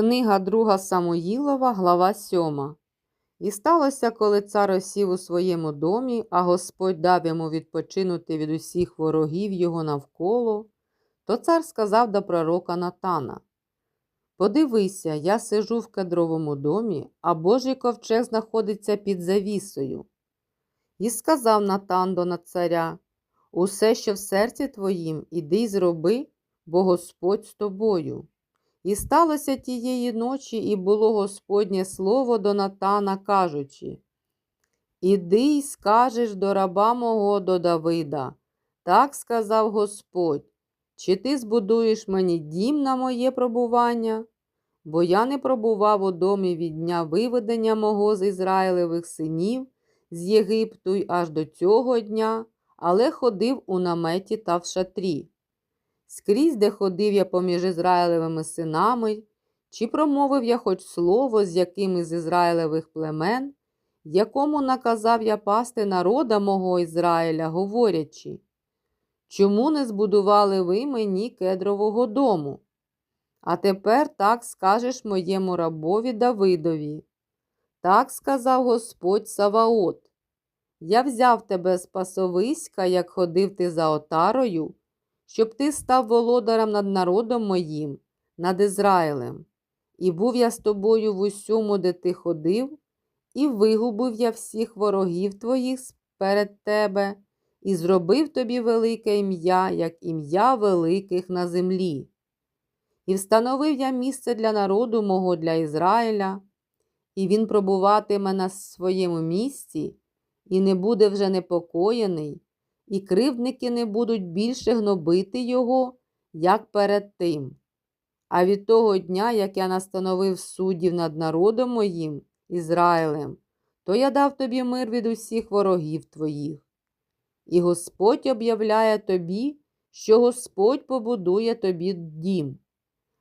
Книга друга Самуїлова, глава 7. І сталося, коли цар осів у своєму домі, а Господь дав йому відпочинути від усіх ворогів його навколо, то цар сказав до пророка Натана: Подивися, я сижу в кедровому домі, а Божий ковчег знаходиться під завісою. І сказав Натан до царя: Усе, що в серці твоїм, іди й зроби, бо Господь з тобою. І сталося тієї ночі, і було Господнє слово до Натана, кажучи: Іди й скажеш до раба мого до Давида. Так сказав Господь, чи ти збудуєш мені дім на моє пробування? Бо я не пробував у домі від дня виведення мого з Ізраїлевих синів з Єгипту й аж до цього дня, але ходив у наметі та в шатрі. Скрізь, де ходив я поміж Ізраїлевими синами, чи промовив я хоч слово з яким із Ізраїлевих племен, якому наказав я пасти народа мого Ізраїля, говорячи, чому не збудували ви мені кедрового дому? А тепер так скажеш моєму рабові Давидові. Так сказав Господь Саваот. Я взяв тебе з пасовиська, як ходив ти за отарою щоб ти став володарем над народом моїм, над Ізраїлем, і був я з тобою в усьому, де ти ходив, і вигубив я всіх ворогів твоїх перед тебе, і зробив тобі велике ім'я, як ім'я великих на землі. І встановив я місце для народу мого для Ізраїля, і він пробуватиме на своєму місці, і не буде вже непокоєний і кривдники не будуть більше гнобити його, як перед тим. А від того дня, як я настановив суддів над народом моїм, Ізраїлем, то я дав тобі мир від усіх ворогів твоїх. І Господь об'являє тобі, що Господь побудує тобі дім.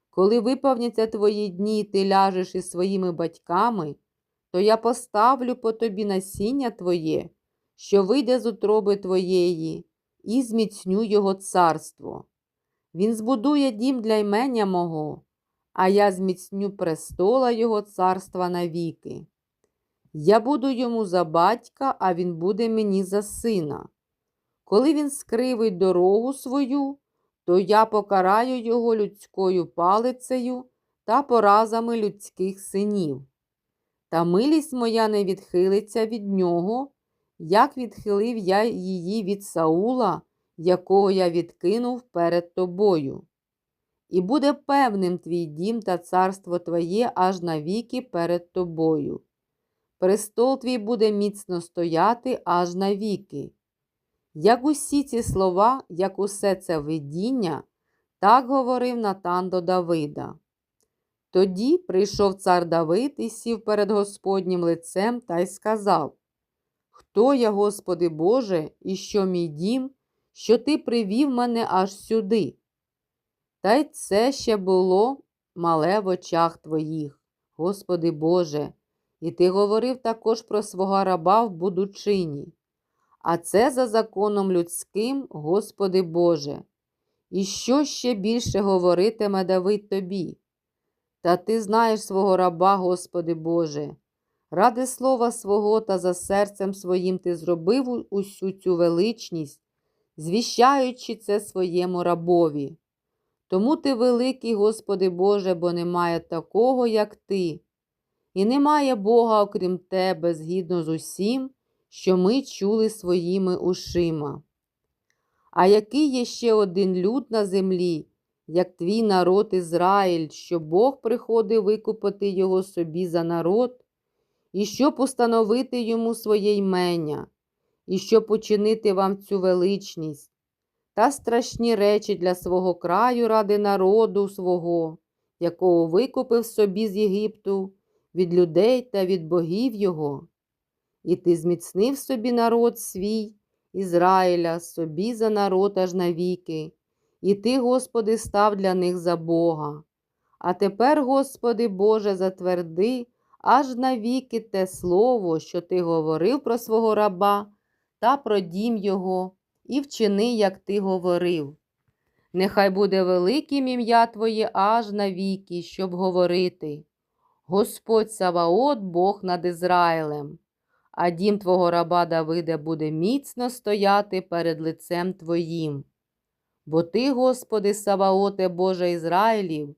Коли виповняться твої дні, і ти ляжеш із своїми батьками, то я поставлю по тобі насіння твоє що вийде з утроби твоєї, і зміцню його царство. Він збудує дім для ймення мого, а я зміцню престола Його царства навіки. Я буду йому за батька, а він буде мені за сина. Коли він скривить дорогу свою, то я покараю його людською палицею та поразами людських синів. Та милість моя не відхилиться від нього, як відхилив я її від Саула, якого я відкинув перед тобою. І буде певним твій дім та царство твоє аж навіки перед тобою. Престол твій буде міцно стояти аж навіки. Як усі ці слова, як усе це видіння, так говорив Натан до Давида. Тоді прийшов цар Давид і сів перед Господнім лицем та й сказав Хто я, Господи Боже, і що мій дім, що Ти привів мене аж сюди? Та й це ще було мале в очах Твоїх, Господи Боже, і Ти говорив також про свого раба в будучині. А це за законом людським, Господи Боже. І що ще більше говоритиме Давид тобі? Та ти знаєш свого раба, Господи Боже. Ради слова свого та за серцем своїм ти зробив усю цю величність, звіщаючи це своєму рабові. Тому ти великий, Господи Боже, бо немає такого, як ти, і немає Бога, окрім Тебе, згідно з усім, що ми чули своїми ушима. А який є ще один люд на землі, як твій народ Ізраїль, що Бог приходив викупити його собі за народ? І щоб установити йому своє ймення, і щоб учинити вам цю величність та страшні речі для свого краю ради народу свого, якого викупив собі з Єгипту від людей та від богів його. І ти зміцнив собі народ свій, Ізраїля, собі за народ аж навіки, і ти, Господи, став для них за Бога. А тепер, Господи Боже, затверди аж навіки те слово, що ти говорив про свого раба та про дім його, і вчини, як ти говорив. Нехай буде великим ім'я Твоє аж навіки, щоб говорити. Господь Саваот, Бог над Ізраїлем, а дім Твого раба Давида буде міцно стояти перед лицем Твоїм. Бо Ти, Господи, Саваоте, Боже Ізраїлів,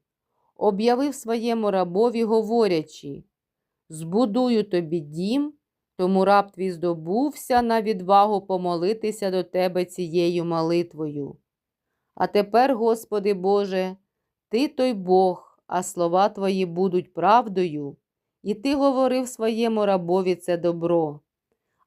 об'явив своєму рабові, говорячи, збудую тобі дім, тому раб твій здобувся на відвагу помолитися до Тебе цією молитвою. А тепер, Господи Боже, Ти той Бог, а слова Твої будуть правдою, і Ти говорив своєму рабові це добро.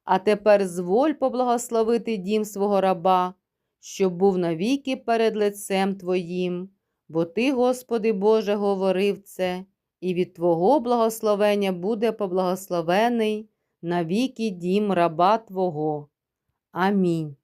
А тепер зволь поблагословити дім свого раба, щоб був навіки перед лицем Твоїм, бо Ти, Господи Боже, говорив це, і від Твого благословення буде поблагословений навіки дім раба Твого. Амінь.